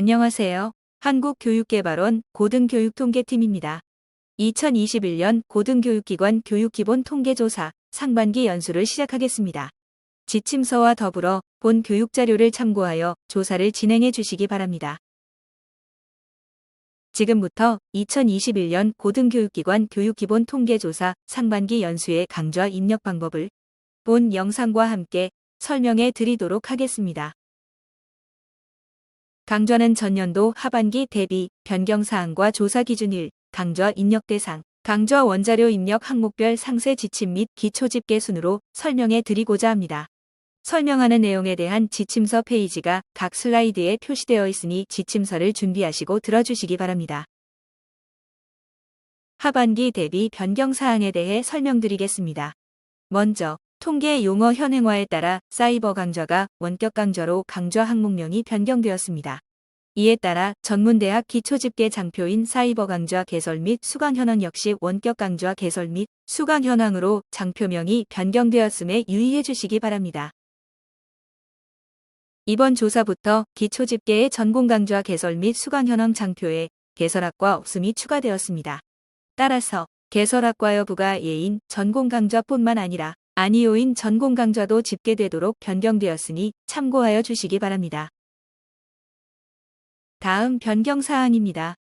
안녕하세요. 한국교육개발원 고등교육통계팀입니다. 2021년 고등교육기관 교육기본 통계조사 상반기 연수를 시작하겠습니다. 지침서와 더불어 본 교육자료를 참고하여 조사를 진행해 주시기 바랍니다. 지금부터 2021년 고등교육기관 교육기본 통계조사 상반기 연수의 강좌 입력 방법을 본 영상과 함께 설명해 드리도록 하겠습니다. 강좌는 전년도 하반기 대비 변경사항과 조사 기준 1, 강좌 입력 대상, 강좌 원자료 입력 항목별 상세 지침 및 기초 집계 순으로 설명해 드리고자 합니다. 설명하는 내용에 대한 지침서 페이지가 각 슬라이드에 표시되어 있으니 지침서를 준비하시고 들어주시기 바랍니다. 하반기 대비 변경 사항에 대해 설명드리겠습니다. 먼저 통계 용어 현행화에 따라 사이버 강좌가 원격 강좌로 강좌 항목명이 변경되었습니다. 이에 따라 전문대학 기초집계 장표인 사이버 강좌 개설 및 수강 현황 역시 원격 강좌 개설 및 수강 현황으로 장표명이 변경되었음에 유의해 주시기 바랍니다. 이번 조사부터 기초집계의 전공 강좌 개설 및 수강 현황 장표에 개설학과 없음이 추가되었습니다. 따라서 개설학과 여부가 예인 전공 강좌뿐만 아니라 아니오인 전공 강좌도 집계되도록 변경되었으니 참고하여 주시기 바랍니다. 다음 변경 사항입니다.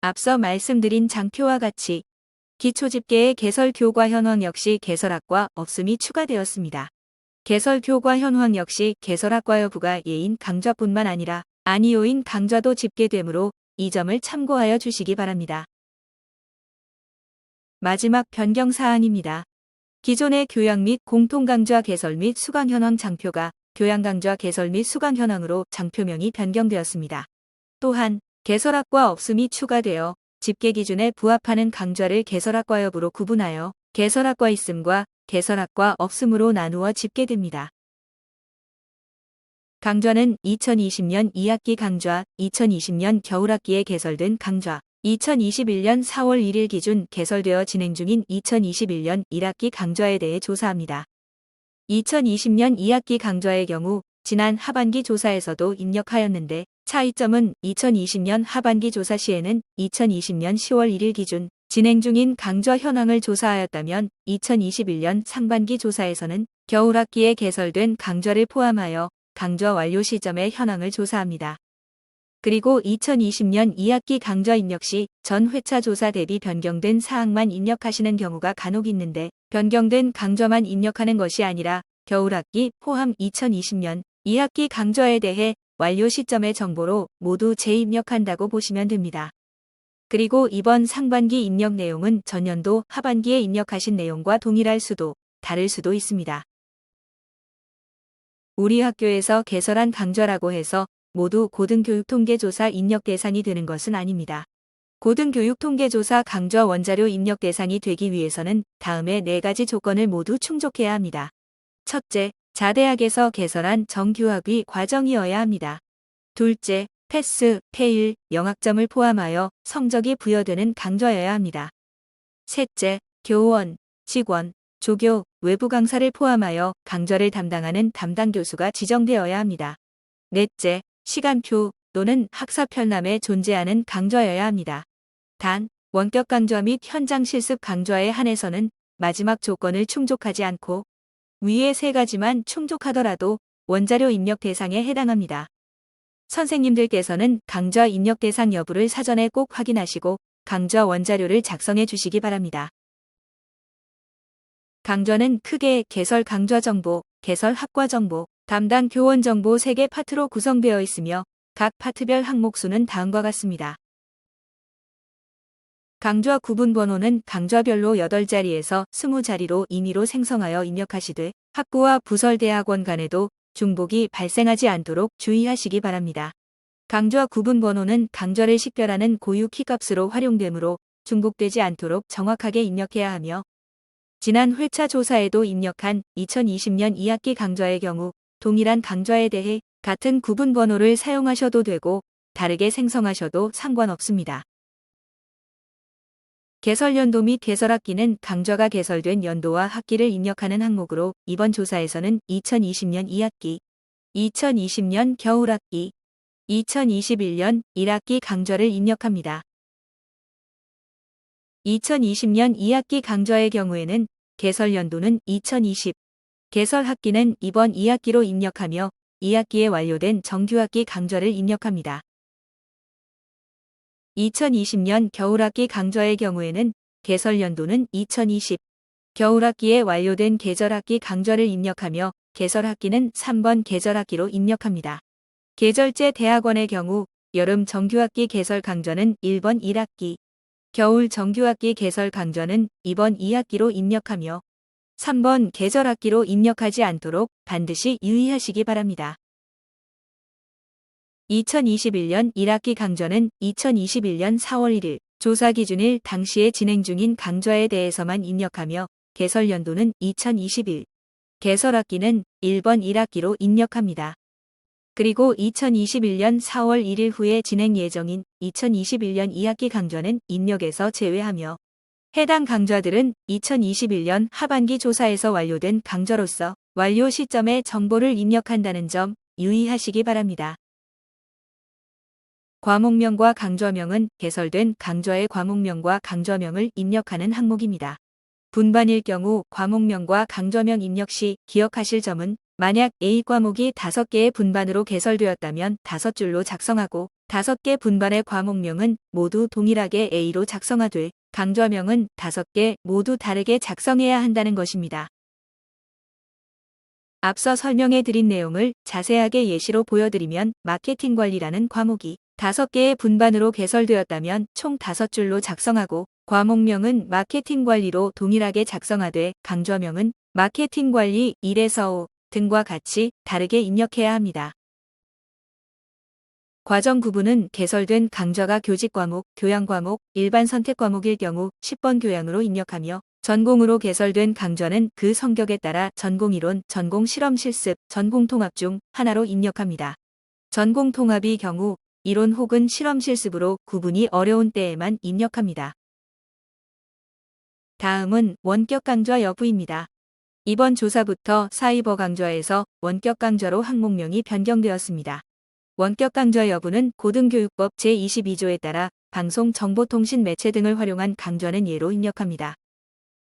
앞서 말씀드린 장표와 같이 기초집계의 개설 교과 현황 역시 개설학과 없음이 추가되었습니다. 개설 교과 현황 역시 개설학과 여부가 예인 강좌뿐만 아니라 아니오인 강좌도 집계되므로 이 점을 참고하여 주시기 바랍니다. 마지막 변경 사항입니다. 기존의 교양 및 공통강좌 개설 및 수강 현황 장표가 교양강좌 개설 및 수강 현황으로 장표명이 변경되었습니다. 또한 개설학과 없음이 추가되어 집계 기준에 부합하는 강좌를 개설학과 여부로 구분하여 개설학과 있음과 개설학과 없음으로 나누어 집계됩니다. 강좌는 2020년 2학기 강좌, 2020년 겨울학기에 개설된 강좌, 2021년 4월 1일 기준 개설되어 진행 중인 2021년 1학기 강좌에 대해 조사합니다. 2020년 2학기 강좌의 경우 지난 하반기 조사에서도 입력하였는데 차이점은 2020년 하반기 조사 시에는 2020년 10월 1일 기준 진행 중인 강좌 현황을 조사하였다면 2021년 상반기 조사에서는 겨울학기에 개설된 강좌를 포함하여 강좌 완료 시점의 현황을 조사합니다. 그리고 2020년 2학기 강좌 입력 시 전 회차 조사 대비 변경된 사항만 입력하시는 경우가 간혹 있는데 변경된 강좌만 입력하는 것이 아니라 겨울학기 포함 2020년 2학기 강좌에 대해 완료 시점의 정보로 모두 재입력한다고 보시면 됩니다. 그리고 이번 상반기 입력 내용은 전년도 하반기에 입력하신 내용과 동일할 수도 다를 수도 있습니다. 우리 학교에서 개설한 강좌라고 해서 모두 고등교육통계조사 입력 대상이 되는 것은 아닙니다. 고등교육통계조사 강좌 원자료 입력 대상이 되기 위해서는 다음의 네 가지 조건을 모두 충족해야 합니다. 첫째, 자대학에서 개설한 정규학위 과정이어야 합니다. 둘째, 패스, 페일, 영학점을 포함하여 성적이 부여되는 강좌여야 합니다. 셋째, 교원, 직원, 조교, 외부 강사를 포함하여 강좌를 담당하는 담당 교수가 지정되어야 합니다. 넷째, 시간표 또는 학사 편람에 존재하는 강좌여야 합니다. 단, 원격 강좌 및 현장 실습 강좌에 한해서는 마지막 조건을 충족하지 않고 위의 세 가지만 충족하더라도 원자료 입력 대상에 해당합니다. 선생님들께서는 강좌 입력 대상 여부를 사전에 꼭 확인하시고 강좌 원자료를 작성해 주시기 바랍니다. 강좌는 크게 개설 강좌 정보, 개설 학과 정보, 담당 교원 정보 3개 파트로 구성되어 있으며 각 파트별 항목 수는 다음과 같습니다. 강좌 구분 번호는 강좌별로 8자리에서 20자리로 임의로 생성하여 입력하시되 학부와 부설대학원 간에도 중복이 발생하지 않도록 주의하시기 바랍니다. 강좌 구분 번호는 강좌를 식별하는 고유 키값으로 활용되므로 중복되지 않도록 정확하게 입력해야 하며 지난 회차 조사에도 입력한 2020년 2학기 강좌의 경우 동일한 강좌에 대해 같은 구분 번호를 사용하셔도 되고 다르게 생성하셔도 상관없습니다. 개설 연도 및 개설 학기는 강좌가 개설된 연도와 학기를 입력하는 항목으로 이번 조사에서는 2020년 2학기, 2020년 겨울학기, 2021년 1학기 강좌를 입력합니다. 2020년 2학기 강좌의 경우에는 개설 연도는 2020, 개설 학기는 이번 2학기로 입력하며 2학기에 완료된 정규학기 강좌를 입력합니다. 2020년 겨울학기 강좌의 경우에는 개설 연도는 2020, 겨울학기에 완료된 계절학기 강좌를 입력하며 개설학기는 3번 계절학기로 입력합니다. 계절제 대학원의 경우 여름 정규학기 개설 강좌는 1번 1학기, 겨울 정규학기 개설 강좌는 2번 2학기로 입력하며 3번 계절 학기로 입력하지 않도록 반드시 유의하시기 바랍니다. 2021년 1학기 강좌는 2021년 4월 1일 조사 기준일 당시에 진행 중인 강좌에 대해서만 입력하며 개설 연도는 2021, 개설 학기는 1번 1학기로 입력합니다. 그리고 2021년 4월 1일 후에 진행 예정인 2021년 2학기 강좌는 입력에서 제외하며 해당 강좌들은 2021년 하반기 조사에서 완료된 강좌로서 완료 시점에 정보를 입력한다는 점 유의하시기 바랍니다. 과목명과 강좌명은 개설된 강좌의 과목명과 강좌명을 입력하는 항목입니다. 분반일 경우 과목명과 강좌명 입력 시 기억하실 점은 만약 A 과목이 5개의 분반으로 개설되었다면 5줄로 작성하고 5개 분반의 과목명은 모두 동일하게 A로 작성하되 강좌명은 5개 모두 다르게 작성해야 한다는 것입니다. 앞서 설명해 드린 내용을 자세하게 예시로 보여드리면 마케팅 관리라는 과목이 5개의 분반으로 개설되었다면 총 5줄로 작성하고 과목명은 마케팅 관리로 동일하게 작성하되 강좌명은 마케팅 관리 1에서 5 등과 같이 다르게 입력해야 합니다. 과정 구분은 개설된 강좌가 교직 과목, 교양 과목, 일반 선택 과목일 경우 10번 교양으로 입력하며 전공으로 개설된 강좌는 그 성격에 따라 전공 이론, 전공 실험 실습, 전공 통합 중 하나로 입력합니다. 전공 통합이 경우 이론 혹은 실험 실습으로 구분이 어려운 때에만 입력합니다. 다음은 원격 강좌 여부입니다. 이번 조사부터 사이버 강좌에서 원격 강좌로 항목명이 변경되었습니다. 원격 강좌 여부는 고등교육법 제22조에 따라 방송 정보통신 매체 등을 활용한 강좌는 예로 입력합니다.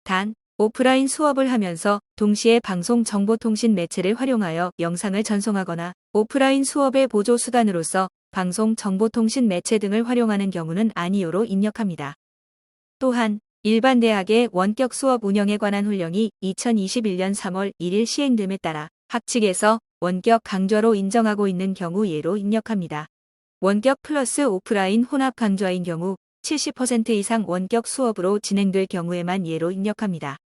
단, 오프라인 수업을 하면서 동시에 방송 정보통신 매체를 활용하여 영상을 전송하거나 오프라인 수업의 보조 수단으로서 방송 정보통신 매체 등을 활용하는 경우는 아니오로 입력합니다. 또한 일반 대학의 원격 수업 운영에 관한 훈령이 2021년 3월 1일 시행됨에 따라 학 측에서 원격 강좌로 인정하고 있는 경우 예로 입력합니다. 원격 플러스 오프라인 혼합 강좌인 경우 70% 이상 원격 수업으로 진행될 경우에만 예로 입력합니다.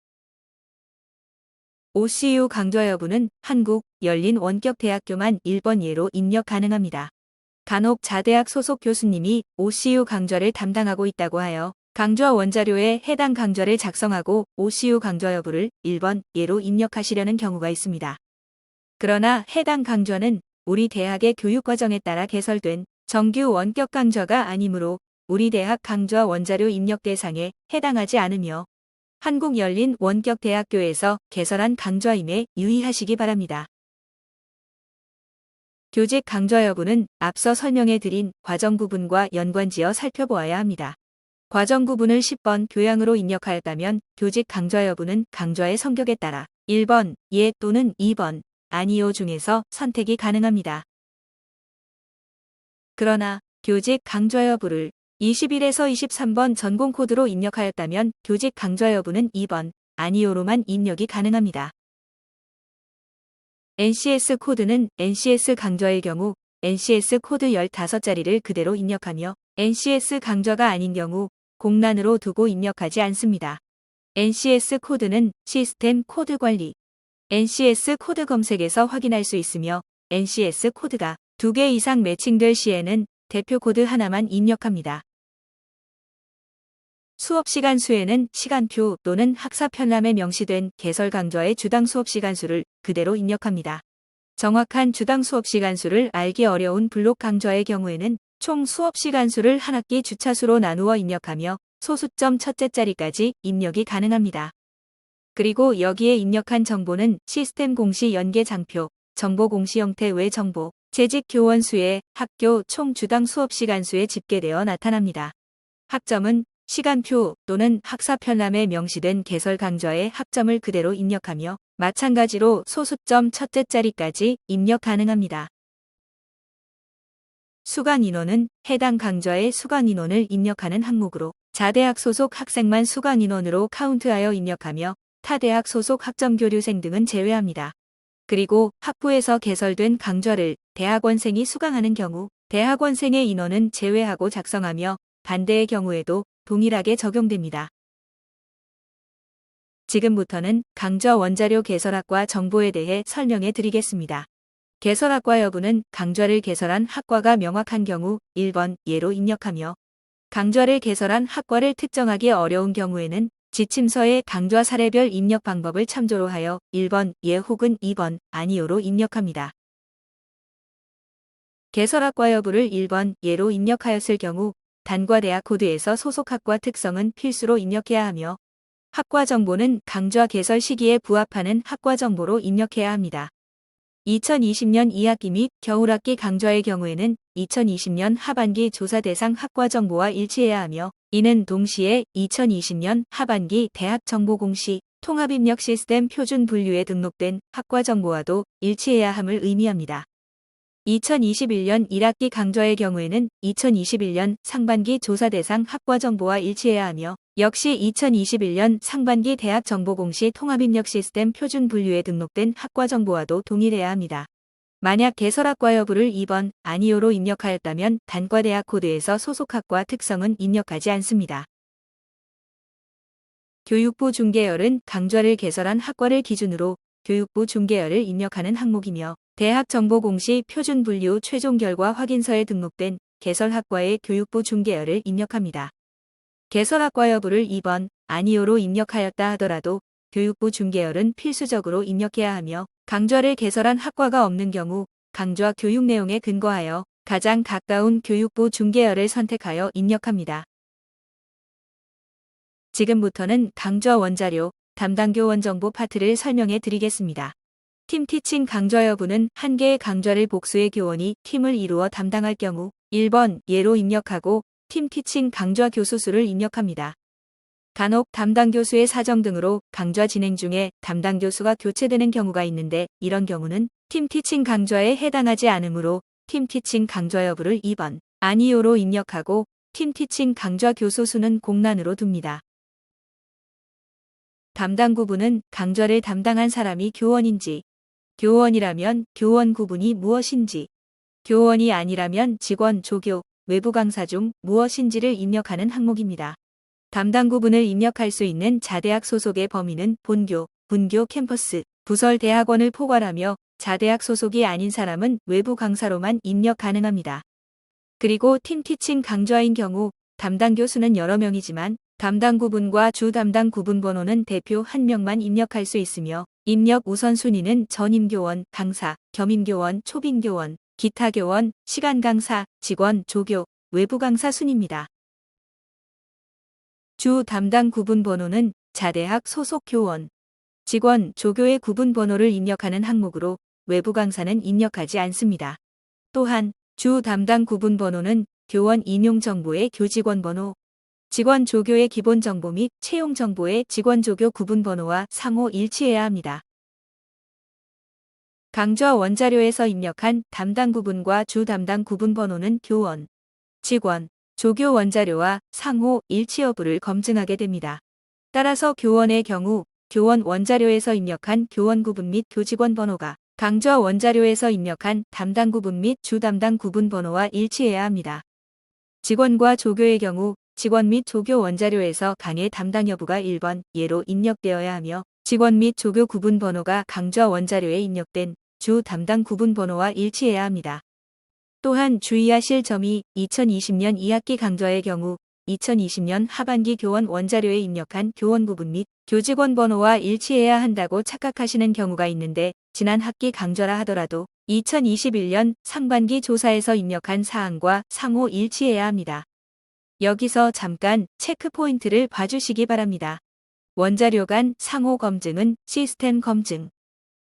OCU 강좌 여부는 한국 열린 원격대학교만 1번 예로 입력 가능합니다. 간혹 자대학 소속 교수님이 OCU 강좌를 담당하고 있다고 하여 강좌 원자료에 해당 강좌를 작성하고 OCU 강좌 여부를 1번 예로 입력하시려는 경우가 있습니다. 그러나 해당 강좌는 우리 대학의 교육과정에 따라 개설된 정규 원격 강좌가 아니므로 우리 대학 강좌 원자료 입력 대상에 해당하지 않으며 한국 열린 원격 대학교에서 개설한 강좌임에 유의하시기 바랍니다. 교직 강좌 여부는 앞서 설명해 드린 과정 부분과 연관지어 살펴보아야 합니다. 과정 구분을 10번 교양으로 입력하였다면 교직 강좌 여부는 강좌의 성격에 따라 1번 예 또는 2번 아니요 중에서 선택이 가능합니다. 그러나 교직 강좌 여부를 21에서 23번 전공 코드로 입력하였다면 교직 강좌 여부는 2번 아니요로만 입력이 가능합니다. NCS 코드는 NCS 강좌의 경우 NCS 코드 15자리를 그대로 입력하며 NCS 강좌가 아닌 경우 공란으로 두고 입력하지 않습니다. NCS 코드는 시스템 코드 관리, NCS 코드 검색에서 확인할 수 있으며 NCS 코드가 두 개 이상 매칭될 시에는 대표 코드 하나만 입력합니다. 수업 시간 수에는 시간표 또는 학사 편람에 명시된 개설 강좌의 주당 수업 시간 수를 그대로 입력합니다. 정확한 주당 수업 시간 수를 알기 어려운 블록 강좌의 경우에는 총 수업 시간 수를 한 학기 주차수로 나누어 입력하며 소수점 첫째 자리까지 입력이 가능합니다. 그리고 여기에 입력한 정보는 시스템 공시 연계 장표, 정보 공시 형태 외 정보, 재직 교원 수의 학교 총 주당 수업 시간 수에 집계되어 나타납니다. 학점은 시간표 또는 학사 편람에 명시된 개설 강좌의 학점을 그대로 입력하며 마찬가지로 소수점 첫째 자리까지 입력 가능합니다. 수강 인원은 해당 강좌의 수강 인원을 입력하는 항목으로 자대학 소속 학생만 수강 인원으로 카운트하여 입력하며 타 대학 소속 학점 교류생 등은 제외합니다. 그리고 학부에서 개설된 강좌를 대학원생이 수강하는 경우 대학원생의 인원은 제외하고 작성하며 반대의 경우에도 동일하게 적용됩니다. 지금부터는 강좌 원자료 개설학과 정보에 대해 설명해 드리겠습니다. 개설학과 여부는 강좌를 개설한 학과가 명확한 경우 1번 예로 입력하며 강좌를 개설한 학과를 특정하기 어려운 경우에는 지침서의 강좌 사례별 입력 방법을 참조로 하여 1번 예 혹은 2번 아니요로 입력합니다. 개설학과 여부를 1번 예로 입력하였을 경우 단과 대학 코드에서 소속 학과 특성은 필수로 입력해야 하며 학과 정보는 강좌 개설 시기에 부합하는 학과 정보로 입력해야 합니다. 2020년 2학기 및 겨울학기 강좌의 경우에는 2020년 하반기 조사 대상 학과 정보와 일치해야 하며 이는 동시에 2020년 하반기 대학 정보 공시 통합입력 시스템 표준 분류에 등록된 학과 정보와도 일치해야 함을 의미합니다. 2021년 1학기 강좌의 경우에는 2021년 상반기 조사 대상 학과 정보와 일치해야 하며 역시 2021년 상반기 대학 정보 공시 통합입력 시스템 표준 분류에 등록된 학과 정보와도 동일해야 합니다. 만약 개설학과 여부를 2번 아니요로 입력하였다면 단과대학 코드에서 소속 학과 특성은 입력하지 않습니다. 교육부 중개열은 강좌를 개설한 학과를 기준으로 교육부 중개열을 입력하는 항목이며 대학 정보 공시 표준 분류 최종 결과 확인서에 등록된 개설 학과의 교육부 중개열을 입력합니다. 개설 학과 여부를 2번 아니요로 입력하였다 하더라도 교육부 중개열은 필수적으로 입력해야 하며 강좌를 개설한 학과가 없는 경우 강좌 교육 내용에 근거하여 가장 가까운 교육부 중개열을 선택하여 입력합니다. 지금부터는 강좌 원자료, 담당 교원 정보 파트를 설명해 드리겠습니다. 팀 티칭 강좌 여부는 한 개의 강좌를 복수의 교원이 팀을 이루어 담당할 경우 1번 예로 입력하고 팀 티칭 강좌 교수 수를 입력합니다. 간혹 담당 교수의 사정 등으로 강좌 진행 중에 담당 교수가 교체되는 경우가 있는데 이런 경우는 팀 티칭 강좌에 해당하지 않으므로 팀 티칭 강좌 여부를 2번 아니요로 입력하고 팀 티칭 강좌 교수 수는 공란으로 둡니다. 담당 구분은 강좌를 담당한 사람이 교원인지 교원이라면 교원 구분이 무엇인지, 교원이 아니라면 직원, 조교, 외부 강사 중 무엇인지를 입력하는 항목입니다. 담당 구분을 입력할 수 있는 자대학 소속의 범위는 본교, 분교, 캠퍼스, 부설 대학원을 포괄하며 자대학 소속이 아닌 사람은 외부 강사로만 입력 가능합니다. 그리고 팀 티칭 강좌인 경우 담당 교수는 여러 명이지만 담당 구분과 주 담당 구분 번호는 대표 한 명만 입력할 수 있으며 입력 우선순위는 전임교원, 강사, 겸임교원, 초빙교원, 기타교원, 시간강사, 직원, 조교, 외부강사 순입니다. 주 담당 구분 번호는 자대학 소속 교원, 직원, 조교의 구분 번호를 입력하는 항목으로 외부 강사는 입력하지 않습니다. 또한 주 담당 구분 번호는 교원 인용 정보의 교직원 번호, 직원 조교의 기본 정보 및 채용 정보의 직원 조교 구분 번호와 상호 일치해야 합니다. 강좌 원자료에서 입력한 담당 구분과 주 담당 구분 번호는 교원, 직원, 조교 원자료와 상호 일치 여부를 검증하게 됩니다. 따라서 교원의 경우 교원 원자료에서 입력한 교원 구분 및 교직원 번호가 강좌 원자료에서 입력한 담당 구분 및 주 담당 구분 번호와 일치해야 합니다. 직원과 조교의 경우 직원 및 조교 원자료에서 강의 담당 여부가 1번 예로 입력되어야 하며 직원 및 조교 구분 번호가 강좌 원자료에 입력된 주 담당 구분 번호와 일치해야 합니다. 또한 주의하실 점이 2020년 2학기 강좌의 경우 2020년 하반기 교원 원자료에 입력한 교원 구분 및 교직원 번호와 일치해야 한다고 착각하시는 경우가 있는데 지난 학기 강좌라 하더라도 2021년 상반기 조사에서 입력한 사항과 상호 일치해야 합니다. 여기서 잠깐 체크 포인트를 봐주시기 바랍니다. 원자료 간 상호 검증은 시스템 검증,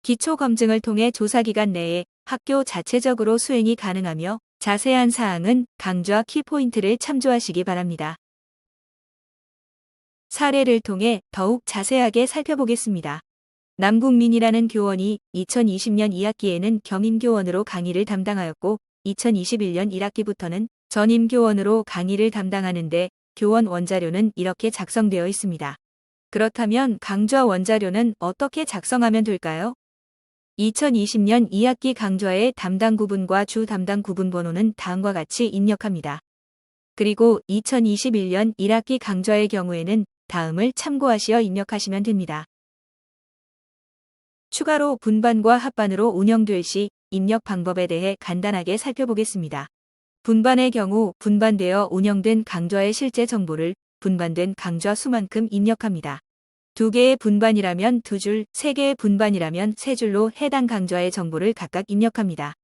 기초 검증을 통해 조사 기간 내에 학교 자체적으로 수행이 가능하며 자세한 사항은 강좌 키포인트를 참조하시기 바랍니다. 사례를 통해 더욱 자세하게 살펴보겠습니다. 남국민이라는 교원이 2020년 2학기에는 겸임교원으로 강의를 담당하였고 2021년 1학기부터는 전임교원으로 강의를 담당하는데 교원 원자료는 이렇게 작성되어 있습니다. 그렇다면 강좌 원자료는 어떻게 작성하면 될까요? 2020년 2학기 강좌의 담당 구분과 주 담당 구분 번호는 다음과 같이 입력합니다. 그리고 2021년 1학기 강좌의 경우에는 다음을 참고하시어 입력하시면 됩니다. 추가로 분반과 합반으로 운영될 시 입력 방법에 대해 간단하게 살펴보겠습니다. 분반의 경우 분반되어 운영된 강좌의 실제 정보를 분반된 강좌 수만큼 입력합니다. 두 개의 분반이라면 두 줄, 세 개의 분반이라면 세 줄로 해당 강좌의 정보를 각각 입력합니다.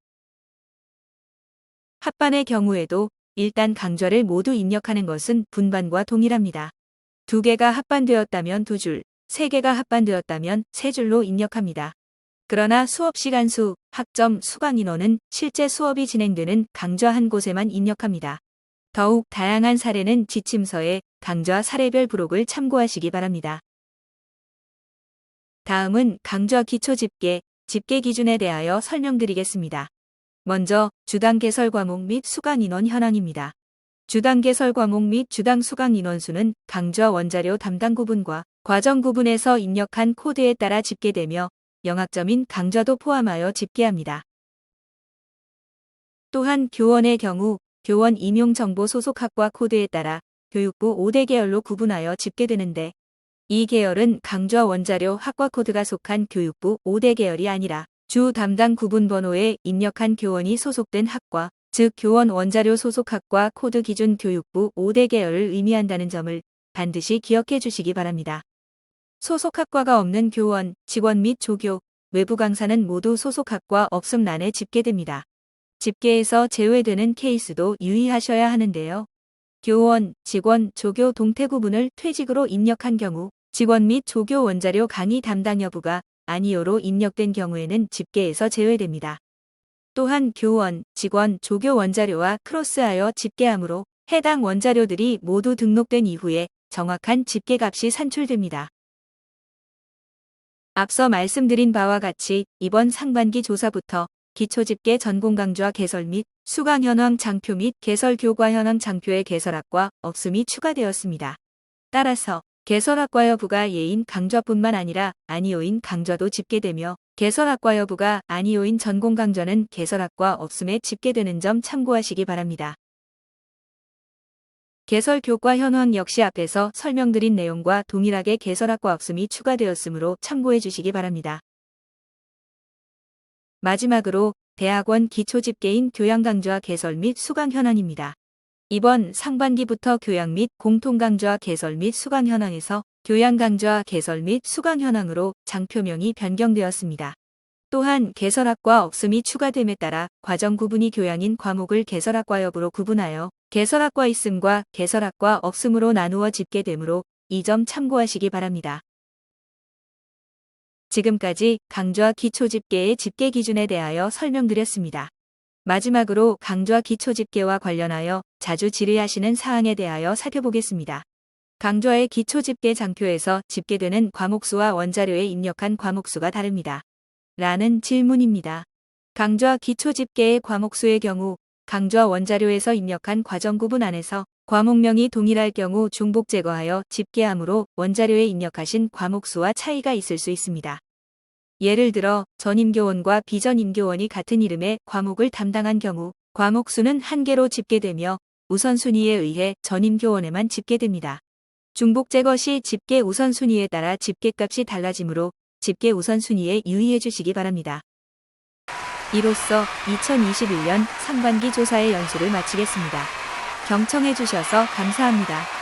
합반의 경우에도 일단 강좌를 모두 입력하는 것은 분반과 동일합니다. 두 개가 합반되었다면 두 줄, 세 개가 합반되었다면 세 줄로 입력합니다. 그러나 수업 시간 수, 학점, 수강 인원은 실제 수업이 진행되는 강좌 한 곳에만 입력합니다. 더욱 다양한 사례는 지침서에 강좌 사례별 부록을 참고하시기 바랍니다. 다음은 강좌 기초 집계, 집계 기준에 대하여 설명드리겠습니다. 먼저 주당 개설 과목 및 수강 인원 현황입니다. 주당 개설 과목 및 주당 수강 인원수는 강좌 원자료 담당 구분과 과정 구분에서 입력한 코드에 따라 집계되며 영학점인 강좌도 포함하여 집계합니다. 또한 교원의 경우 교원 임용정보 소속학과 코드에 따라 교육부 5대 계열로 구분하여 집계되는데 이 계열은 강좌 원자료 학과 코드가 속한 교육부 5대 계열이 아니라 주 담당 구분 번호에 입력한 교원이 소속된 학과, 즉 교원 원자료 소속 학과 코드 기준 교육부 5대 계열을 의미한다는 점을 반드시 기억해 주시기 바랍니다. 소속 학과가 없는 교원, 직원 및 조교, 외부 강사는 모두 소속 학과 없음란에 집계됩니다. 집계에서 제외되는 케이스도 유의하셔야 하는데요. 교원, 직원, 조교 동태 구분을 퇴직으로 입력한 경우 직원 및 조교 원자료 강의 담당 여부가 아니오로 입력된 경우에는 집계에서 제외됩니다. 또한 교원, 직원, 조교 원자료와 크로스하여 집계하므로 해당 원자료들이 모두 등록된 이후에 정확한 집계값이 산출됩니다. 앞서 말씀드린 바와 같이 이번 상반기 조사부터 기초집계 전공 강좌 개설 및 수강 현황 장표 및 개설 교과 현황 장표의 개설학과 없음이 추가되었습니다. 따라서 개설학과 여부가 예인 강좌뿐만 아니라 아니오인 강좌도 집계되며 개설학과 여부가 아니오인 전공 강좌는 개설학과 없음에 집계되는 점 참고하시기 바랍니다. 개설 교과 현황 역시 앞에서 설명드린 내용과 동일하게 개설학과 없음이 추가되었으므로 참고해 주시기 바랍니다. 마지막으로 대학원 기초집계인 교양강좌 개설 및 수강 현황입니다. 이번 상반기부터 교양 및 공통 강좌 개설 및 수강 현황에서 교양 강좌 개설 및 수강 현황으로 장표명이 변경되었습니다. 또한 개설학과 없음이 추가됨에 따라 과정 구분이 교양인 과목을 개설학과 여부로 구분하여 개설학과 있음과 개설학과 없음으로 나누어 집계되므로 이 점 참고하시기 바랍니다. 지금까지 강좌 기초 집계의 집계 기준에 대하여 설명드렸습니다. 마지막으로 강좌 기초 집계와 관련하여 자주 질의하시는 사항에 대하여 살펴보겠습니다. 강좌의 기초 집계 장표에서 집계되는 과목수와 원자료에 입력한 과목수가 다릅니다. 라는 질문입니다. 강좌 기초 집계의 과목수의 경우 강좌 원자료에서 입력한 과정 구분 안에서 과목명이 동일할 경우 중복 제거하여 집계함으로 원자료에 입력하신 과목수와 차이가 있을 수 있습니다. 예를 들어 전임교원과 비전임교원이 같은 이름의 과목을 담당한 경우 과목 수는 한 개로 집계되며 우선순위에 의해 전임교원에만 집계됩니다. 중복 제거 시 집계 우선순위에 따라 집계값이 달라지므로 집계 우선순위에 유의해 주시기 바랍니다. 이로써 2021년 상반기 조사의 연수를 마치겠습니다. 경청해 주셔서 감사합니다.